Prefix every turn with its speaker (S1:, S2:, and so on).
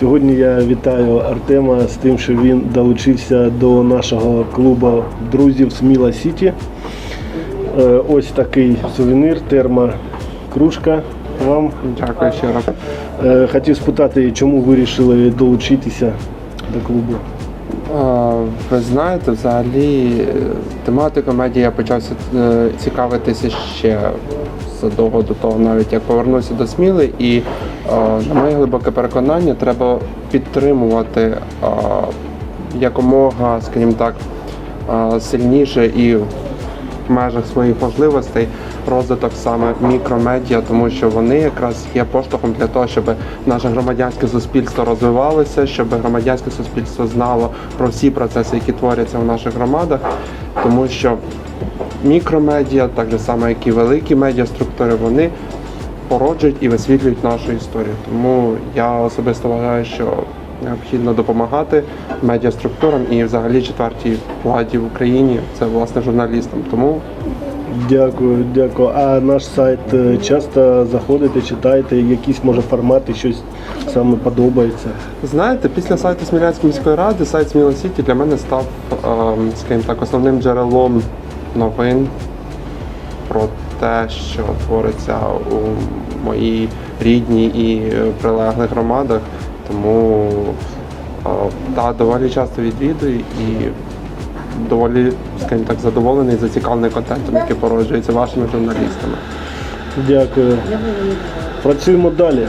S1: Сьогодні я вітаю Артема з тим, що він долучився до нашого клубу друзів Сміла Сіті. Е, Ось такий сувенір, термокружка вам.
S2: Дякую ще
S1: раз. Хотів спитати, чому ви вирішили долучитися до клубу?
S2: Ви знаєте, взагалі тематика медіа я почав е, цікавитися ще задовго до того, навіть як повернувся до Сміли. І на моє глибоке переконання, треба підтримувати якомога, скажімо так, сильніше і в межах своїх можливостей розвиток саме мікромедіа, тому що вони якраз є поштовхом для того, щоб наше громадянське суспільство розвивалося, щоб громадянське суспільство знало про всі процеси, які творяться в наших громадах, тому що мікромедіа, так же само, як і великі медіаструктури, вони породжують і висвітлюють нашу історію. Тому я особисто вважаю, що необхідно допомагати медіаструктурам і взагалі четвертій владі в Україні, це власне журналістам. Тому
S1: Дякую, дякую. А наш сайт е, часто заходите, читаєте, якісь може формати, щось саме подобається.
S2: знаєте, після сайту Смілянської міської ради сайт Сміла Сіті для мене став, ем, скажімо так, основним джерелом новин про те, що твориться у моїй рідній і прилеглих громадах. Тому та доволі часто відвідую і доволі, скажімо так, задоволений, зацікавлений контентом, який породжується вашими журналістами.
S1: Дякую. Працюємо далі.